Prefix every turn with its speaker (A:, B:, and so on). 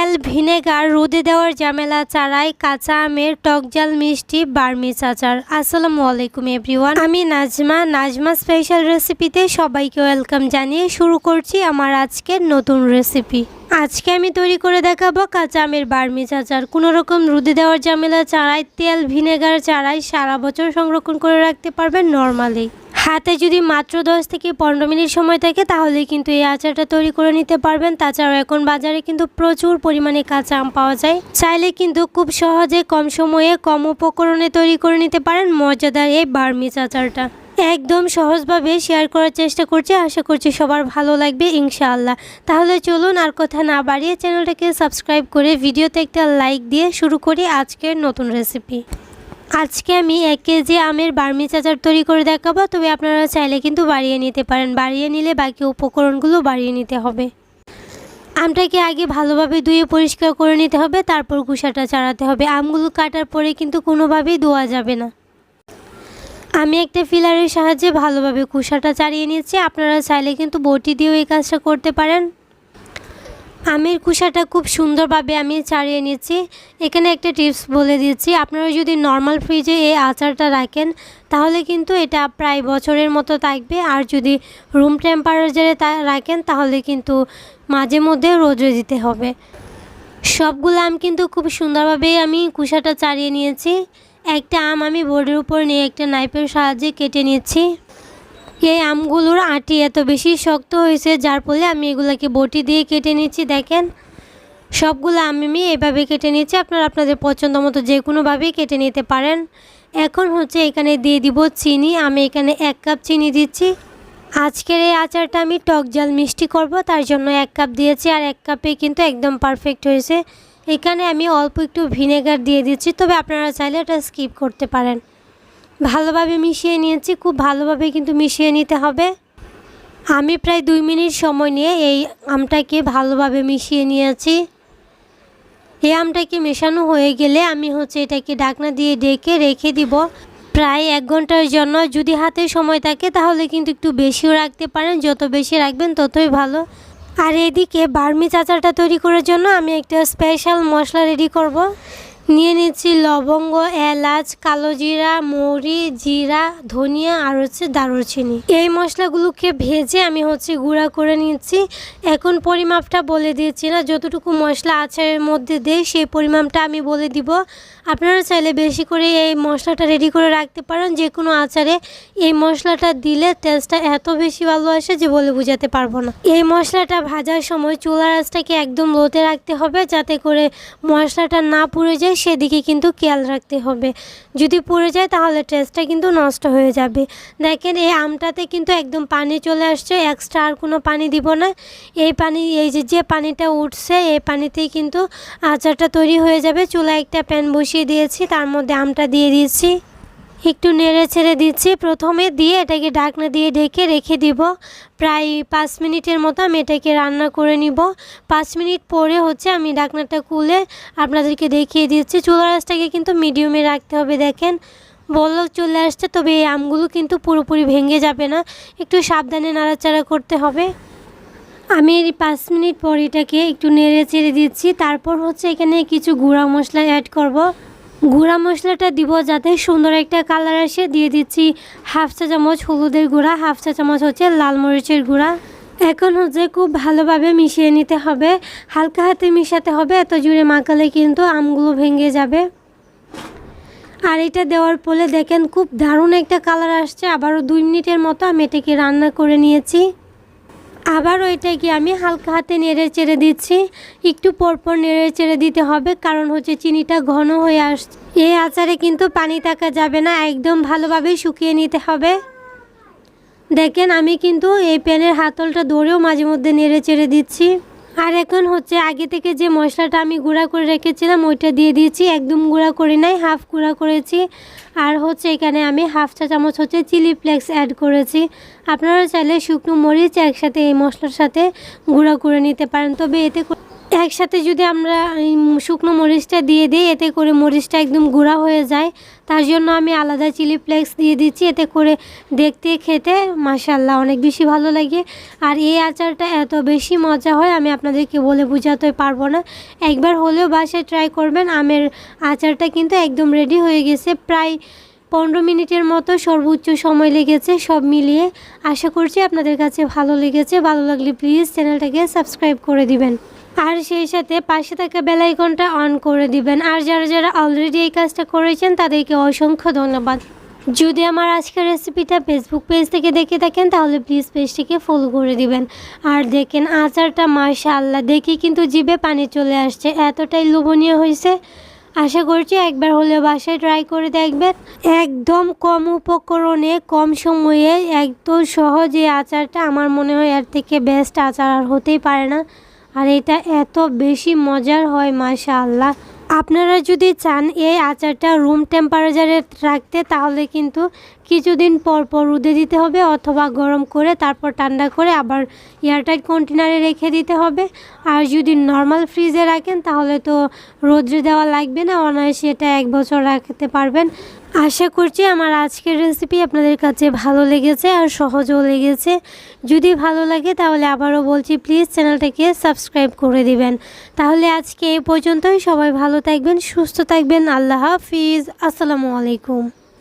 A: তেল, ভিনেগার রোদে দেওয়ার ঝামেলা ছাড়াই কাঁচা আমের টকজাল মিষ্টি বার্মিজ আচার আসসালামু আলাইকুম, এভরিওয়ান। আমি নাজমা। নাজমা স্পেশাল রেসিপিতে সবাইকে ওয়েলকাম জানিয়ে শুরু করছি আমার আজকের নতুন রেসিপি আজকে আমি তৈরি করে দেখাবো কাঁচা আমের বার্মিজ আচার কোনো রকম রোদে দেওয়ার ঝামেলা ছাড়াই, তেল, ভিনেগার ছাড়াই সারা বছর সংরক্ষণ করে রাখতে পারবেন নর্মালি হাতে যদি মাত্র দশ থেকে পনেরো মিনিট সময় থাকে তাহলে কিন্তু এই আচারটা তৈরি করে নিতে পারবেন। তাছাড়াও এখন বাজারে কিন্তু প্রচুর পরিমাণে কাঁচা আম পাওয়া যায়। চাইলে কিন্তু খুব সহজে কম সময়ে কম উপকরণে তৈরি করে নিতে পারেন মজাদার এই বার্মিজ আচারটা। একদম সহজভাবে শেয়ার করার চেষ্টা করছি, আশা করছি সবার ভালো লাগবে, ইনশাআল্লাহ। তাহলে চলুন আর কথা না বাড়িয়ে চ্যানেলটাকে সাবস্ক্রাইব করে ভিডিওতে একটা লাইক দিয়ে শুরু করি আজকের নতুন রেসিপি। আজকে আমি এক কেজি আমের বার্মিজ আচার তৈরি করে দেখাবো, তবে আপনারা চাইলে কিন্তু বাড়িয়ে নিতে পারেন। বাড়িয়ে নিলে বাকি উপকরণগুলো বাড়িয়ে নিতে হবে। আমটাকে আগে ভালোভাবে ধুয়ে পরিষ্কার করে নিতে হবে, তারপর কুসাটা চাড়াতে হবে। আমগুলো কাটার পরে কিন্তু কোনোভাবেই ধোয়া যাবে না। আমি একটা ফিলারের সাহায্যে ভালোভাবে কুসাটা চাড়িয়ে নিচ্ছি। আপনারা চাইলে কিন্তু বটি দিয়েও এই কাজটা করতে পারেন। আমের কুসাটা খুব সুন্দরভাবে আমি ছাড়িয়ে নিচ্ছি এখানে একটা টিপস বলে দিচ্ছি আপনারা যদি নর্মাল ফ্রিজে এই আচারটা রাখেন, তাহলে কিন্তু এটা প্রায় বছরের মতো থাকবে। আর যদি রুম টেম্পারেচারে তা রাখেন, তাহলে কিন্তু মাঝে মধ্যে রোদে দিতে হবে। সবগুলো আম কিন্তু খুব সুন্দরভাবেই আমি কুসাটা চাড়িয়ে নিয়েছি। একটা আম আমি বোর্ডের উপর নিয়ে একটা নাইফের সাহায্যে কেটে নিচ্ছি এই আমগুলোর আটি এত বেশি শক্ত হয়েছে, যার ফলে আমি এগুলোকে বটি দিয়ে কেটে নিচ্ছি, দেখেন। সবগুলো আম আমি এভাবে কেটে নিচ্ছি, আপনারা আপনাদের পছন্দ মতো যে কোনোভাবেই কেটে নিতে পারেন। এখন হচ্ছে এখানে দিয়ে দিব চিনি, আমি এখানে এক কাপ চিনি দিচ্ছি। আজকের এই আচারটা আমি টক জাল মিষ্টি করব, তার জন্য এক কাপ দিয়েছি, আর এক কাপে কিন্তু একদম পারফেক্ট হয়েছে। এখানে আমি অল্প একটু ভিনেগার দিয়ে দিচ্ছি, তবে আপনারা চাইলে এটা স্কিপ করতে পারেন। ভালোভাবে মিশিয়ে নিয়েছি, খুব ভালোভাবে কিন্তু মিশিয়ে নিতে হবে। আমি প্রায় দুই মিনিট সময় নিয়ে এই আমটাকে ভালোভাবে মিশিয়ে নিয়েছি। এই আমটাকে মেশানো হয়ে গেলে আমি হচ্ছে এটাকে ডাকনা দিয়ে ডেকে রেখে দিব প্রায় এক ঘণ্টার জন্য। যদি হাতে সময় থাকে তাহলে কিন্তু একটু বেশিও রাখতে পারেন, যত বেশি রাখবেন ততই ভালো। আর এদিকে বার্মি চাচাটা তৈরি করার জন্য আমি একটা স্পেশাল মশলা রেডি করব। নিয়ে নিচ্ছি লবঙ্গ, এলাচ, কালো জিরা, মৌরি, জিরা, ধনিয়া আর হচ্ছে দারুচিনি। এই মশলাগুলোকে ভেজে আমি হচ্ছে গুঁড়া করে নিচ্ছি। এখন পরিমাপটা বলে দিচ্ছি না, যতটুকু মশলা আচারের মধ্যে দেয় সেই পরিমাপটা আমি বলে দিব। আপনারা চাইলে বেশি করে এই মশলাটা রেডি করে রাখতে পারেন যে কোনো আচারে। এই মশলাটা দিলে টেস্টটা এত বেশি ভালো আসে যে বলে বোঝাতে পারব না। এই মশলাটা ভাজার সময় চুলার আঁচটাকে একদম লোতে রাখতে হবে, যাতে করে মশলাটা না পুড়ে যায় সেদিকে কিন্তু খেয়াল রাখতে হবে। যদি পড়ে যায় তাহলে টেস্টটা কিন্তু নষ্ট হয়ে যাবে। দেখেন এই আমটাতে কিন্তু একদম পানি চলে আসছে এক্সট্রা আর কোনো পানি দিব না। এই পানি, এই যে যে পানিটা উঠছে, এই পানিতেই কিন্তু আচারটা তৈরি হয়ে যাবে। চুলা একটা প্যান বসিয়ে দিয়েছি, তার মধ্যে আমটা দিয়ে দিয়েছি। একটু নেড়ে ছেড়ে দিচ্ছি। প্রথমে দিয়ে এটাকে ঢাকনা দিয়ে ঢেকে রেখে দিব। প্রায় পাঁচ মিনিটের মতো আমি এটাকে রান্না করে নিব। পাঁচ মিনিট পরে হচ্ছে আমি ঢাকনাটা খুলে আপনাদেরকে দেখিয়ে দিচ্ছি। চুলার আঁচটাকে কিন্তু মিডিয়ামে রাখতে হবে, দেখেন। বলক চলে আসছে, তবে এই আমগুলো কিন্তু পুরোপুরি ভেঙে যাবে না। একটু সাবধানে নাড়াচাড়া করতে হবে। আমি এই পাঁচ মিনিট পর এটাকে একটু নেড়ে চেড়ে দিচ্ছি। তারপর হচ্ছে এখানে কিছু গুঁড়া মশলা অ্যাড করব। গুঁড়া মশলাটা দিব যাতে সুন্দর একটা কালার আসে। দিয়ে দিচ্ছি হাফ চা চামচ হলুদের গুঁড়া, হাফ চা চামচ হচ্ছে লাল মরিচের গুঁড়া। এখন হচ্ছে খুব ভালোভাবে মিশিয়ে নিতে হবে। হালকা হাতে মিশাতে হবে, এত জুড়ে মাখালে কিন্তু আমগুলো ভেঙে যাবে। আর এটা দেওয়ার ফলে দেখেন খুব দারুণ একটা কালার আসছে। আবারও দুই মিনিটের মতো আমি এটাকে রান্না করে নিয়েছি। আবারও কি আমি হালকা হাতে নেড়ে চেড়ে দিচ্ছি। একটু পরপর নেড়ে চেড়ে দিতে হবে, কারণ হচ্ছে চিনিটা ঘন হয়ে আসছে এই আচারে কিন্তু পানি থাকা যাবে না, একদম ভালোভাবে শুকিয়ে নিতে হবে। দেখেন, আমি কিন্তু এই প্যানের হাতলটা ধরেও মাঝে মধ্যে নেড়ে চেড়ে দিচ্ছি। আর এখন হচ্ছে আগে থেকে যে মশলাটা আমি গুঁড়া করে রেখেছিলাম, ওইটা দিয়ে দিয়েছি। একদম গুঁড়া করে নাই হাফ গুঁড়া করেছি। আর হচ্ছে এখানে আমি হাফ চা চামচ হচ্ছে চিলি ফ্লেক্স অ্যাড করেছি। আপনারা চাইলে শুকনো মরিচ একসাথে এই মশলার সাথে গুঁড়া করে নিতে পারেন। তবে এতে একসাথে যদি আমরা শুকনো মরিচটা দিয়ে দিই, এতে করে মরিচটা একদম গুঁড়া হয়ে যায়। তার জন্য আমি আলাদা চিলি ফ্লেক্স দিয়ে দিচ্ছি, এতে করে দেখতে খেতে মাসাল্লাহ অনেক বেশি ভালো লাগে। আর এই আচারটা এত বেশি মজা হয়, আমি আপনাদেরকে বলে বোঝাতে পারব না। একবার হলেও বাসায় ট্রাই করবেন, আমের আচারটা কিন্তু একদম রেডি হয়ে গেছে। প্রায় পনেরো মিনিটের মতো সর্বোচ্চ সময় লেগেছে সব মিলিয়ে। আশা করছি আপনাদের কাছে ভালো লেগেছে, ভালো লাগলে প্লিজ চ্যানেলটাকে সাবস্ক্রাইব করে দিবেন। আর সেই সাথে পাশে থাকা বেল আইকনটা অন করে দিবেন। আর যারা যারা অলরেডি এই কাজটা করেছেন, তাদেরকে অসংখ্য ধন্যবাদ। যদি আমার আজকের রেসিপিটা ফেসবুক পেজ থেকে দেখে থাকেন, তাহলে প্লিজ পেজটিকে ফলো করে দিবেন। আর দেখেন, আচারটা মাশা আল্লাহ দেখে কিন্তু জিভে পানি চলে আসছে। এতটাই লোভনীয় হয়েছে। আশা করছি একবার হলে বাসায় ট্রাই করে দেখবেন। একদম কম উপকরণে, কম সময়ে, একদম সহজ আচারটা, আমার মনে হয় এর থেকে বেস্ট আচার আর হতেই পারে না। আর এটা এত বেশি মজার হয় মাশা আল্লাহ আপনারা যদি চান এই আচারটা রুম টেম্পারেচারে রাখতে, তাহলে কিন্তু কিছুদিন পর পর রোদে দিতে হবে অথবা গরম করে তারপর ঠান্ডা করে আবার এয়ারটাইট কন্টেনারে রেখে দিতে হবে। আর যদি নর্মাল ফ্রিজে রাখেন, তাহলে তো রোদ্রে দেওয়া লাগবে না, অনায়াসে এটা এক বছর রাখতে পারবেন। আশা করছি আমার আজকের রেসিপি আপনাদের কাছে ভালো লেগেছে আর সহজও লেগেছে। যদি ভালো লাগে তাহলে আবারও বলছি প্লিজ চ্যানেলটাকে সাবস্ক্রাইব করে দিবেন। তাহলে আজকে এ পর্যন্তই। সবাই ভালো থাকবেন, সুস্থ থাকবেন। আল্লাহ হাফিজ। আসসালামু আলাইকুম।